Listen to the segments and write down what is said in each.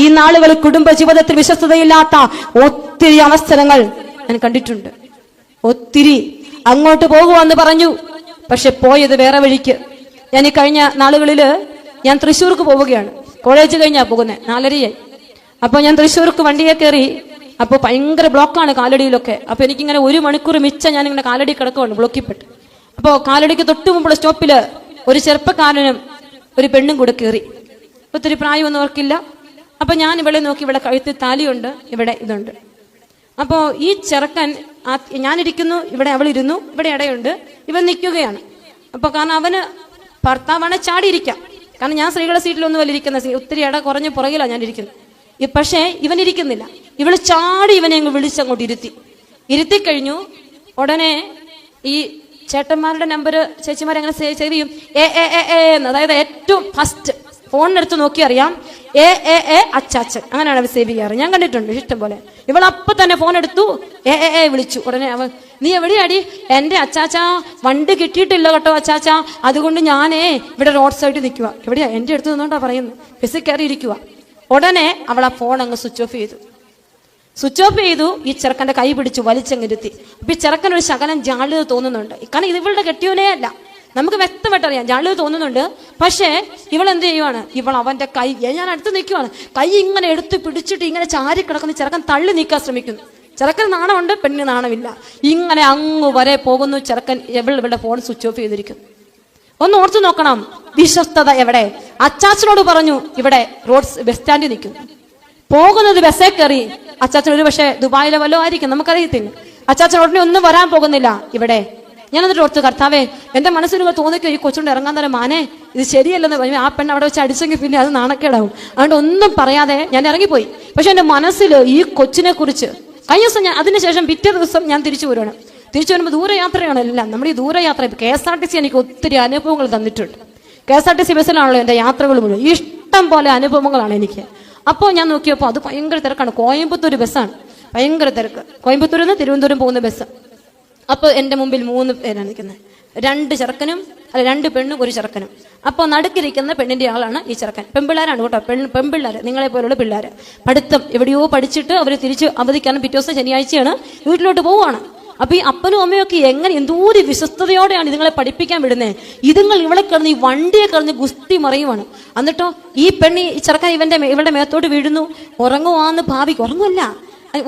ഈ നാളുകൾ കുടുംബ ജീവിതത്തിൽ വിശ്വസ്തതയില്ലാത്ത ഒത്തിരി അവസരങ്ങൾ ഞാൻ കണ്ടിട്ടുണ്ട്. ഒത്തിരി അങ്ങോട്ട് പോകുവാന്ന് പറഞ്ഞു. പക്ഷെ പോയത് വേറെ വഴിക്ക്. ഞാൻ ഈ കഴിഞ്ഞ നാളുകളിൽ ഞാൻ തൃശ്ശൂർക്ക് പോവുകയാണ്. കോളേജ് കഴിഞ്ഞാ പോകുന്നത് നാലരയായി. അപ്പൊ ഞാൻ തൃശ്ശൂർക്ക് വണ്ടിയെ കയറി അപ്പൊ ഭയങ്കര ബ്ലോക്കാണ് കാലടിയിലൊക്കെ. അപ്പൊ എനിക്കിങ്ങനെ ഒരു മണിക്കൂർ മിച്ചം ഞാൻ ഇങ്ങനെ കാലടി കിടക്കുവാണ് ബ്ലോക്കിപ്പെട്ട് അപ്പോൾ കാലടിക്ക് തൊട്ടു മുമ്പുള്ള സ്റ്റോപ്പിൽ ഒരു ചെറുപ്പക്കാരനും ഒരു പെണ്ണും കൂടെ കയറി. ഒത്തിരി പ്രായമൊന്നും അവർക്കില്ല. അപ്പൊ ഞാൻ ഇവിടെ നോക്കി ഇവിടെ കഴുത്തിൽ താലിയുണ്ട് ഇവിടെ ഇതുണ്ട്. അപ്പോ ഈ ചെറുക്കൻ ഞാനിരിക്കുന്നു ഇവിടെ അവൾ ഇരുന്നു ഇവിടെ ഇടയുണ്ട് ഇവൻ നിൽക്കുകയാണ്. അപ്പൊ കാരണം അവന് ഭർത്താവാണ് ചാടിയിരിക്കാം. കാരണം ഞാൻ സ്ത്രീകളുടെ സീറ്റിലൊന്നും അല്ല ഇരിക്കുന്ന ഒത്തിരി ഇട കുറഞ്ഞ് പുറകിലാണ് ഞാൻ ഇരിക്കുന്നത് പക്ഷേ ഇവൻ ഇരിക്കുന്നില്ല. ഇവൾ ചാടി ഇവനെ അങ്ങ് വിളിച്ചങ്ങോട്ട് ഇരുത്തി. ഇരുത്തി കഴിഞ്ഞു ഉടനെ ഈ ചേട്ടന്മാരുടെ നമ്പർ ചേച്ചിമാരെങ്ങനെ സേവ് ചെയ്യും. എ എ എ എന്ന്. അതായത് ഏറ്റവും ഫസ്റ്റ് ഫോണിനെടുത്ത് നോക്കി അറിയാം. എ എ എ അച്ഛൻ അങ്ങനെയാണ് അവർ സേവ് ചെയ്യാറ്. ഞാൻ കണ്ടിട്ടുണ്ട് ഇഷ്ടം പോലെ ഇവൾ അപ്പം തന്നെ ഫോൺ എടുത്തു എ എ എ വിളിച്ചു. ഉടനെ അവൻ നീ എവിടെയാടി? എന്റെ അച്ചാച്ച വണ്ടി കിട്ടിയിട്ടില്ല കേട്ടോ അച്ചാച്ച. അതുകൊണ്ട് ഞാനേ ഇവിടെ റോഡ് സൈഡിൽ നിൽക്കുക എവിടെയാ? എന്റെ അടുത്ത് നിന്നോണ്ടാ പറയുന്നത്. ബസ്സിൽ കയറി ഇരിക്കുക ഉടനെ അവൾ ആ ഫോൺ അങ്ങ് സ്വിച്ച് ഓഫ് ചെയ്തു. സ്വിച്ച് ഓഫ് ചെയ്തു ഈ ചെറുക്കന്റെ കൈ പിടിച്ച് വലിച്ചങ്ങിരുത്തി അപ്പം ഈ ചെറുക്കൻ ഒരു ശകലം ജാള്യത തോന്നുന്നുണ്ട്. കാരണം ഇത് ഇവളുടെ കെട്ടിയോനേ അല്ല നമുക്ക് വ്യക്തമായിട്ട് അറിയാം. ജാള്യത തോന്നുന്നുണ്ട്. പക്ഷേ ഇവൾ എന്ത് ചെയ്യുവാണ്? ഇവൾ അവന്റെ കൈ ഞാൻ അടുത്ത് നിൽക്കുവാണ്. കൈ ഇങ്ങനെ എടുത്ത് പിടിച്ചിട്ട് ഇങ്ങനെ ചാരി കിടക്കുന്ന ചെറുക്കൻ തള്ളി നീക്കാൻ ശ്രമിക്കുന്നു. ചെറുക്കൻ നാണമുണ്ട് പെണ്ണിന് നാണമില്ല. ഇങ്ങനെ അങ്ങ് വരെ പോകുന്നു ചെറുക്കൻ. എവൾ ഇവളുടെ ഫോൺ സ്വിച്ച് ഓഫ് ചെയ്തിരിക്കുന്നു. ഒന്ന് ഓർത്തു നോക്കണം. വിശ്വസ്തത എവിടെ? അച്ചാച്ചനോട് പറഞ്ഞു ഇവിടെ റോഡ് ബസ് സ്റ്റാൻഡിൽ നിൽക്കുന്നു പോകുന്നത് ബസ്സേ കയറി. അച്ചാച്ചൻ ഒരു പക്ഷേ ദുബായിലെ വല്ലോ ആയിരിക്കും നമുക്കറിയത്തില്ല. അച്ചാച്ചൻ ഉടനെ ഒന്നും വരാൻ പോകുന്നില്ല. ഇവിടെ ഞാൻ എന്നിട്ട് ഓർത്ത് കർത്താവേ എന്റെ മനസ്സിന് തോന്നിക്കോ ഈ കൊച്ചുകൊണ്ട് ഇറങ്ങാൻ തന്നെ മാനെ. ഇത് ശരിയല്ലെന്ന് പറഞ്ഞു ആ പെണ്ണ് അവിടെ വെച്ച് അടിച്ചെങ്കിൽ പിന്നെ അത് നാണക്കേടാവും. അതുകൊണ്ട് ഒന്നും പറയാതെ ഞാൻ ഇറങ്ങിപ്പോയി. പക്ഷെ എന്റെ മനസ്സിൽ ഈ കൊച്ചിനെ കുറിച്ച് കഴിഞ്ഞ ദിവസം ഞാൻ അതിനുശേഷം പിറ്റേ ദിവസം ഞാൻ തിരിച്ചു വരുവാണ്. തിരിച്ചു വരുമ്പോൾ ദൂരയാത്രയാണ് എല്ലാം. നമ്മുടെ ഈ ദൂരയാത്ര K S R T C എനിക്ക് ഒത്തിരി അനുഭവങ്ങൾ തന്നിട്ടുണ്ട്. K S R T C ബസ്സിലാണല്ലോ എന്റെ യാത്രകൾ മുഴുവൻ. ഇഷ്ടം പോലെ അനുഭവങ്ങളാണ് എനിക്ക്. അപ്പോൾ ഞാൻ നോക്കിയപ്പോൾ അത് ഭയങ്കര തിരക്കാണ്. കോയമ്പത്തൂർ ബസ്സാണ്. ഭയങ്കര തിരക്ക്. കോയമ്പത്തൂരിൽ നിന്ന് തിരുവനന്തപുരം പോകുന്ന ബസ് അപ്പോൾ എന്റെ മുമ്പിൽ മൂന്ന് പേരാണ് നിൽക്കുന്നത്. രണ്ട് ചെറുക്കനും അല്ല രണ്ട് പെണ്ണും ഒരു ചെറുക്കനും. അപ്പോൾ നടുക്കിരിക്കുന്ന പെണ്ണിന്റെ ആളാണ് ഈ ചെറുക്കൻ. പെൺപിള്ളേരാണ് കേട്ടോ. പെൺ പെൺപിള്ളേർ നിങ്ങളെ പോലുള്ള പിള്ളേർ പഠിത്തം എവിടെയോ പഠിച്ചിട്ട് അവർ തിരിച്ച് അവധിക്കാനും പിറ്റേ ദിവസം ശനിയാഴ്ചയാണ്. വീട്ടിലോട്ട് പോവുകയാണ് അപ്പൊ ഈ അപ്പനും അമ്മയും ഒക്കെ എങ്ങനെ എന്തോരു വിശ്വസ്തയോടെയാണ് ഇതുങ്ങളെ പഠിപ്പിക്കാൻ വിടുന്നത് ഇതുങ്ങൾ ഇവളെ കിടന്ന് ഈ വണ്ടിയെ കിടന്ന് ഗുസ്തി മറിയുവാണ്. എന്നിട്ടോ ഈ പെണ്ണി ഈ ചെറുക്കൻ ഇവന്റെ ഇവളുടെ മേത്തോട്ട് വീഴുന്നു. ഉറങ്ങുവാന്ന് ഭാവിക്ക് ഉറങ്ങുമല്ല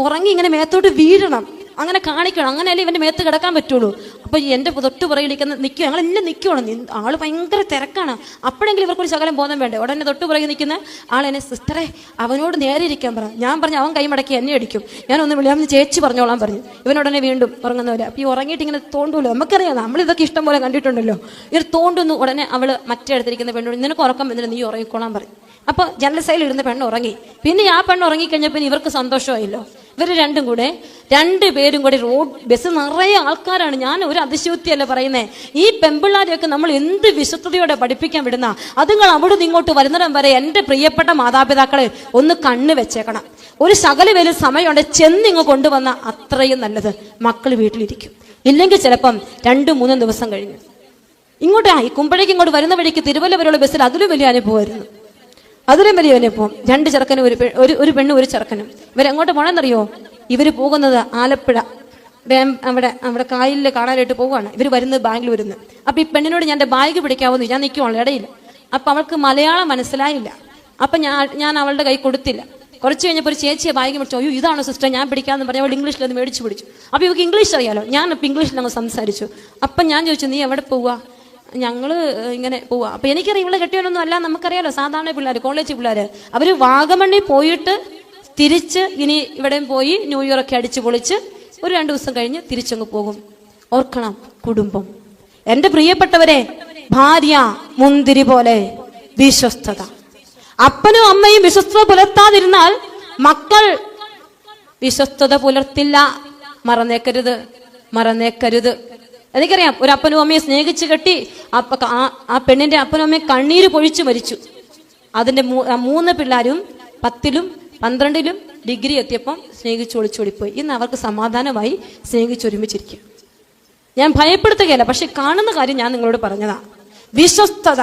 ഉറങ്ങി ഇങ്ങനെ മേത്തോട്ട് വീഴണം. അങ്ങനെ കാണിക്കണം. അങ്ങനെയല്ലേ ഇവന്റെ മേത്ത് കിടക്കാൻ പറ്റുള്ളൂ. അപ്പൊ ഈ എന്റെ തൊട്ട് നിൽക്കുന്ന നിൽക്കുക ഞങ്ങളെല്ലാം നിൽക്കുവാണ്. നി- ആൾ ഭയങ്കര തിരക്കാണ്. അപ്പോഴെങ്കിലും ഇവർക്കൊരു ശകലം പോകാൻ വേണ്ടേ? ഉടനെ തൊട്ട് പുറകിൽ നിൽക്കുന്ന ആളെന്നെ സിസ്റ്ററെ അവനോട് നേരെ ഇരിക്കാൻ പറ. ഞാൻ പറഞ്ഞു അവൻ കൈമടക്കി എന്നെ അടിക്കും. ഞാൻ ഒന്ന് വിളിയാമെന്ന് ചേച്ചി പറഞ്ഞോളാൻ പറഞ്ഞു. ഇവനുടനെ വീണ്ടും ഉറങ്ങുന്നവരെ അപ്പൊ ഈ ഉറങ്ങിയിട്ട് ഇങ്ങനെ തോണ്ടൂല്ലോ നമുക്കറിയാം നമ്മൾ ഇതൊക്കെ ഇഷ്ടം പോലെ കണ്ടിട്ടുണ്ടല്ലോ. ഇവർ തോണ്ടുന്നു ഉടനെ അവൾ മറ്റേ അടുത്തിരിക്കുന്ന പെണ്ണോട് നിനക്ക് ഉറക്കം വന്നിട്ട് നീ ഉറങ്ങിക്കോളാൻ പറയും. അപ്പൊ ജനൽ സൈഡിൽ ഇരുന്ന പെണ്ണ് ഉറങ്ങി. പിന്നെ ആ പെണ്ണ് ഉറങ്ങിക്കഴിഞ്ഞപ്പോൾ ഇവർക്ക് സന്തോഷമായില്ലോ. ഇവർ രണ്ടും കൂടെ രണ്ട് പേരും കൂടി റോഡ് ബസ് നിറയെ ആൾക്കാരാണ്. ഞാൻ ഒരു പറയുന്നത് ഈ പെമ്പിള്ളാരെയൊക്കെ നമ്മൾ എന്ത് വിശുദ്ധതയോടെ പഠിപ്പിക്കാൻ വിടുന്ന? അതുങ്ങൾ അവിടെ നിന്ന് ഇങ്ങോട്ട് വരുന്നിടം വരെ എന്റെ പ്രിയപ്പെട്ട മാതാപിതാക്കളെ ഒന്ന് കണ്ണ് വെച്ചേക്കണം. ഒരു ശകല വലിയ സമയമുണ്ട് ചെന്നിങ്ങ് കൊണ്ടുവന്ന അത്രയും നല്ലത്. മക്കൾ വീട്ടിലിരിക്കും. ഇല്ലെങ്കിൽ ചിലപ്പം രണ്ട് മൂന്നും ദിവസം കഴിഞ്ഞു. ഇങ്ങോട്ട് ഈ കുമ്പഴേക്ക് ഇങ്ങോട്ട് വരുന്ന വഴിക്ക് തിരുവല്ല വരെയുള്ള ബസ്സിൽ അതിലും വലിയ അനുഭവമായിരുന്നു. അതിലും വലിയ അനുഭവം. രണ്ട് ചെറുക്കനും ഒരു ഒരു ഒരു പെണ്ണും ഒരു ചെറുക്കനും. ഇവരെങ്ങോട്ട് പോകണമെന്നറിയോ ഇവർ പോകുന്നത് ആലപ്പുഴ. വേം അവിടെ അവിടെ കായലിൽ കാണാനായിട്ട് പോവുകയാണ്. ഇവർ വരുന്നത് ബാങ്കിൽ നിന്ന് അപ്പൊ ഈ പെണ്ണിനോട് ഞാൻ എന്റെ ബാഗ് പിടിക്കാവുന്നു ഞാൻ നിൽക്കുവാണല്ലോ ഇടയിൽ. അപ്പൊ അവൾക്ക് മലയാളം മനസ്സിലായില്ല. അപ്പൊ ഞാൻ ഞാൻ അവളുടെ കൈ കൊടുത്തില്ല. കുറച്ച് കഴിഞ്ഞപ്പോൾ ഒരു ചേച്ചിയെ ബാഗ് പിടിച്ചു അയ്യോ ഇതാണ് സിസ്റ്റർ ഞാൻ പിടിക്കാമെന്ന് പറഞ്ഞ അവൾ ഇംഗ്ലീഷിൽ അത് മേടിച്ചു പിടിച്ചു. അപ്പൊ ഇവർക്ക് ഇംഗ്ലീഷ് അറിയാലോ. ഞാൻ ഇപ്പൊ ഇംഗ്ലീഷിൽ അങ്ങ് സംസാരിച്ചു. അപ്പൊ ഞാൻ ചോദിച്ചു നീ എവിടെ പോവാ? ഞങ്ങൾ ഇങ്ങനെ പോവാ. അപ്പൊ എനിക്കറിയാം ഇവിടെ കെട്ടിയവനൊന്നും അല്ല നമുക്കറിയാലോ. സാധാരണ പിള്ളേർ കോളേജ് പിള്ളേര്. അവർ വാഗമണ്ണി പോയിട്ട് തിരിച്ച് ഇനി ഇവിടെയും പോയി ന്യൂ ഇയർ ഒക്കെ അടിച്ചു പൊളിച്ച് ഒരു രണ്ടു ദിവസം കഴിഞ്ഞ് തിരിച്ചങ്ങ് പോകും. ഓർക്കണം കുടുംബം. എന്റെ പ്രിയപ്പെട്ടവരെ ഭാര്യ മുന്തിരി പോലെ വിശ്വസ്തത. അപ്പനും അമ്മയും വിശ്വസ്തത പുലർത്താതിരുന്നാൽ മക്കൾ വിശ്വസ്തത പുലർത്തില്ല. മറന്നേക്കരുത് മറന്നേക്കരുത്. എനിക്കറിയാം ഒരു അപ്പനും അമ്മയെ സ്നേഹിച്ച് കെട്ടി ആ പെണ്ണിന്റെ അപ്പനും അമ്മയും കണ്ണീര് പൊഴിച്ചു മരിച്ചു. അതിന്റെ മൂന്ന് പിള്ളേരും പത്തിലും പന്ത്രണ്ടിലും ഡിഗ്രി എത്തിയപ്പം സ്നേഹിച്ച് ഒളിച്ചോടിപ്പോയി ഇന്ന് അവർക്ക് സമാധാനമായി സ്നേഹിച്ചൊരുമിച്ചിരിക്കുക ഞാൻ ഭയപ്പെടുത്തുകയല്ല പക്ഷെ കാണുന്ന കാര്യം ഞാൻ നിങ്ങളോട് പറഞ്ഞതാ. വിശ്വസ്തത.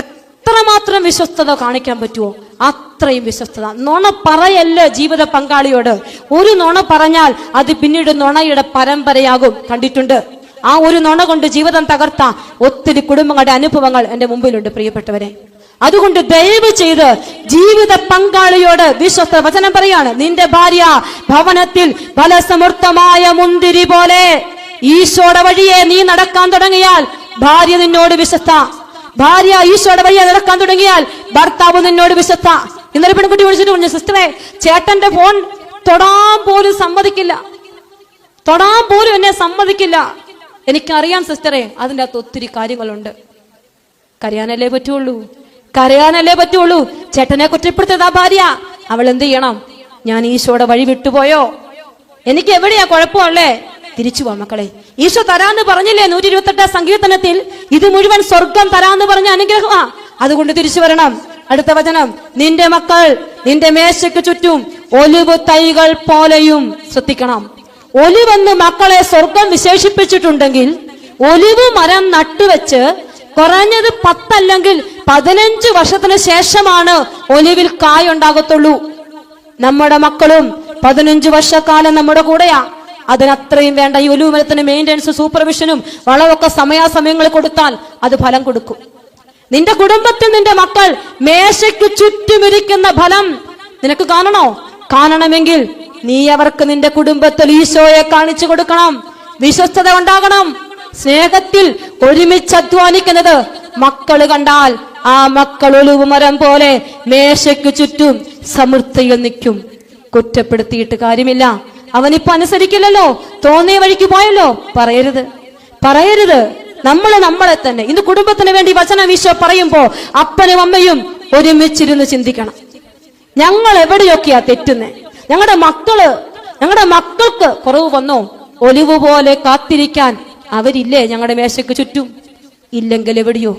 എത്രമാത്രം വിശ്വസ്തത കാണിക്കാൻ പറ്റുമോ അത്രയും വിശ്വസ്തത. നുണ പറയല്ല ജീവിത പങ്കാളിയോട്. ഒരു നുണ പറഞ്ഞാൽ അത് പിന്നീട് നുണയുടെ പരമ്പരയാകും. കണ്ടിട്ടുണ്ട്? ആ ഒരു നുണ കൊണ്ട് ജീവിതം തകർത്ത ഒത്തിരി കുടുംബങ്ങളുടെ അനുഭവങ്ങൾ എന്റെ മുമ്പിലുണ്ട് പ്രിയപ്പെട്ടവരെ. അതുകൊണ്ട് ദയവ് ചെയ്ത് ജീവിത പങ്കാളിയോട് വിശ്വസ്ത വചനം പറയാണ്. നിന്റെ ഭാര്യ ഭവനത്തിൽ ഫലസമൃദ്ധമായ മുന്തിരി പോലെ ഈശോയുടെ വഴിയെ നീ നടക്കാൻ തുടങ്ങിയാൽ ഭാര്യ നിന്നോട് വിശ്വസ്ത. ഭാര്യ ഈശോയുടെ വഴിയെ നടക്കാൻ തുടങ്ങിയാൽ ഭർത്താവ് നിന്നോട് വിശ്വസ്ത. ഇന്നലെ പെൺകുട്ടി വിളിച്ചിട്ട് പറഞ്ഞു സിസ്റ്ററെ ചേട്ടന്റെ ഫോൺ തൊടാൻ പോലും സമ്മതിക്കില്ല. തൊടാൻ പോലും എന്നെ സമ്മതിക്കില്ല. എനിക്കറിയാം സിസ്റ്ററെ അതിന്റെ അകത്ത് ഒത്തിരി കാര്യങ്ങളുണ്ട്. കരയാനല്ലേ പറ്റുള്ളൂ. കരയാനല്ലേ പറ്റുള്ളൂ. ചേട്ടനെ കുറ്റപ്പെടുത്തതാ ഭാര്യ. അവൾ എന്ത് ചെയ്യണം? ഞാൻ ഈശോയുടെ വഴി വിട്ടുപോയോ? എനിക്ക് എവിടെയാ കുഴപ്പമല്ലേ തിരിച്ചു പോ മക്കളെ. ഈശോ തരാന്ന് പറഞ്ഞില്ലേ നൂറ്റി ഇരുപത്തെട്ടാം സങ്കീർത്തനത്തിൽ? ഇത് മുഴുവൻ സ്വർഗം തരാന്ന് പറഞ്ഞ അനുഗ്രഹമാ അതുകൊണ്ട് തിരിച്ചു വരണം. അടുത്ത വചനം. നിന്റെ മക്കൾ നിന്റെ മേശയ്ക്ക് ചുറ്റും ഒലിവ് തൈകൾ പോലെയും ശ്രദ്ധിക്കണം. ഒലിവെന്ന് മക്കളെ സ്വർഗം വിശേഷിപ്പിച്ചിട്ടുണ്ടെങ്കിൽ ഒലിവ് മരം നട്ടുവെച്ച് കുറഞ്ഞത് പത്തല്ലെങ്കിൽ പതിനഞ്ച് വർഷത്തിന് ശേഷമാണ് ഒലിവിൽ കായുണ്ടാകത്തുള്ളൂ. നമ്മുടെ മക്കളും പതിനഞ്ച് വർഷക്കാലം നമ്മുടെ കൂടെയാ. അതിനത്രയും വേണ്ട ഈ ഒലിവ് മരത്തിന് മെയിന്റെനൻസ് സൂപ്പർവിഷനും വളമൊക്കെ സമയാസമയങ്ങൾ കൊടുത്താൽ അത് ഫലം കൊടുക്കും. നിന്റെ കുടുംബത്തിൽ നിന്റെ മക്കൾ മേശയ്ക്ക് ചുറ്റുമിരിക്കുന്ന ഫലം നിനക്ക് കാണണോ? കാണണമെങ്കിൽ നീ അവർക്ക് നിന്റെ കുടുംബത്തിൽ ഈശോയെ കാണിച്ചു കൊടുക്കണം. വിശ്വസ്തത ഉണ്ടാകണം. സ്നേഹത്തിൽ ഒരുമിച്ച് അധ്വാനിക്കുന്നത് മക്കൾ കണ്ടാൽ ആ മക്കൾ ഒലിവ് പോലെ മേശയ്ക്ക് ചുറ്റും സമൃദ്ധിയിൽ നിൽക്കും. കുറ്റപ്പെടുത്തിയിട്ട് കാര്യമില്ല. അവനിപ്പോ അനുസരിക്കില്ലല്ലോ. തോന്നിയ വഴിക്ക് പോയല്ലോ. പറയരുത്. പറയരുത്. നമ്മൾ നമ്മളെ തന്നെ. ഇന്ന് കുടുംബത്തിന് വേണ്ടി വചനം ഈശോ പറയുമ്പോ അപ്പനും അമ്മയും ഒരുമിച്ചിരുന്ന് ചിന്തിക്കണം. ഞങ്ങൾ എവിടെയൊക്കെയാ തെറ്റുന്നേ? ഞങ്ങളുടെ മക്കൾ ഞങ്ങളുടെ മക്കൾക്ക് കുറവ് വന്നോ? ഒലിവ് പോലെ കാത്തിരിക്കാൻ അവരില്ലേ ഞങ്ങളുടെ മേശയ്ക്ക് ചുറ്റും? ഇല്ലെങ്കിൽ എവിടെയോ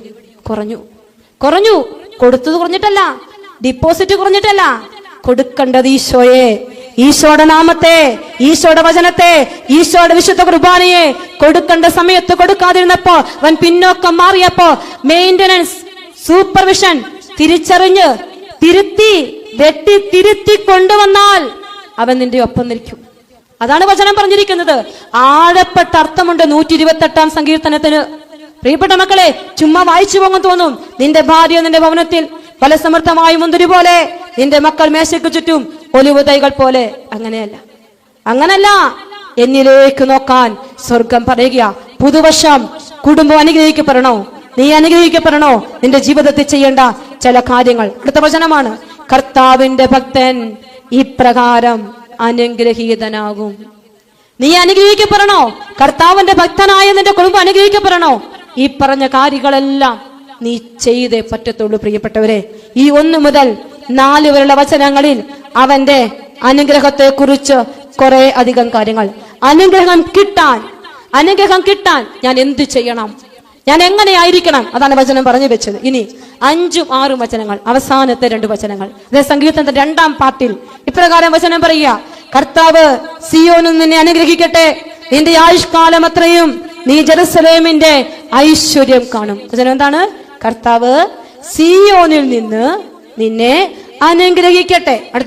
കുറഞ്ഞു. കുറഞ്ഞു. കൊടുത്തത് കുറഞ്ഞിട്ടല്ല. ഡിപ്പോസിറ്റ് കുറഞ്ഞിട്ടല്ല. കൊടുക്കേണ്ടത് ഈശോയെ. ഈശോയുടെ നാമത്തെ ഈശോയുടെ വചനത്തെ ഈശോയുടെ വിശുദ്ധ കുർബാനയെ കൊടുക്കേണ്ട സമയത്ത് കൊടുക്കാതിരുന്നപ്പോ അവൻ പിന്നോക്കം മാറിയപ്പോ മെയിന്റനൻസ് സൂപ്പർവിഷൻ തിരിച്ചറിഞ്ഞ് തിരുത്തി വെട്ടി തിരുത്തി കൊണ്ടുവന്നാൽ അവൻ നിന്റെ ഒപ്പം നിൽക്കും. അതാണ് വചനം പറഞ്ഞിരിക്കുന്നത്. ആഴപ്പെട്ട അർത്ഥമുണ്ട് നൂറ്റി ഇരുപത്തെട്ടാം സങ്കീർത്തനത്തിന്. പ്രിയപ്പെട്ട മക്കളെ ചുമ്മാ വായിച്ചു പോകാൻ തോന്നും. നിന്റെ ഭാര്യ നിന്റെ ഭവനത്തിൽ ഫലസമൃദ്ധമായ മുന്തിരി പോലെ. നിന്റെ മക്കൾ മേശയ്ക്ക് ചുറ്റും ഒലിവ് തൈകൾ പോലെ. അങ്ങനെയല്ല. അങ്ങനല്ല. എന്നിലേക്ക് നോക്കാൻ സ്വർഗം പറയുക പുതുവർഷം കുടുംബം അനുഗ്രഹിക്കപ്പെടണോ? നീ അനുഗ്രഹിക്കപ്പെടണോ? നിന്റെ ജീവിതത്തിൽ ചെയ്യേണ്ട ചില കാര്യങ്ങൾ. അടുത്ത വചനമാണ്. കർത്താവിന്റെ ഭക്തൻ ഇപ്രകാരം അനുഗ്രഹീതനാകും. നീ അനുഗ്രഹിക്കപ്പെടണോ? കർത്താവിന്റെ ഭക്തനായ നിന്റെ കുടുംബം അനുഗ്രഹിക്കപ്പെടണോ? ഈ പറഞ്ഞ കാര്യങ്ങളെല്ലാം നീ ചെയ്തേ പറ്റത്തുള്ളൂ പ്രിയപ്പെട്ടവരെ. ഈ ഒന്നു മുതൽ നാല് വരെയുള്ള വചനങ്ങളിൽ അവന്റെ അനുഗ്രഹത്തെ കുറിച്ച് കുറെ അധികം കാര്യങ്ങൾ. അനുഗ്രഹം കിട്ടാൻ അനുഗ്രഹം കിട്ടാൻ ഞാൻ എന്ത് ചെയ്യണം? ഞാൻ എങ്ങനെയായിരിക്കണം അതാണ് വചനം പറഞ്ഞു വെച്ചത്. ഇനി അഞ്ചും ആറും വചനങ്ങൾ അവസാനത്തെ രണ്ട് വചനങ്ങൾ. അതേ സംഗീതത്തിന്റെ രണ്ടാം പാട്ടിൽ ഇപ്രകാരം വചനം പറയുക. കർത്താവ് സിയോനും നിന്നെ അനുഗ്രഹിക്കട്ടെ. നിന്റെ ആയുഷ്കാലം അത്രയും നീ ജെറുസലേമിന്റെ ഐശ്വര്യം കാണും. വചനം എന്താണ്? കർത്താവ് സിയോനിൽ നിന്ന് നിന്നെ അനുഗ്രഹിക്കട്ടെ. അടുത്ത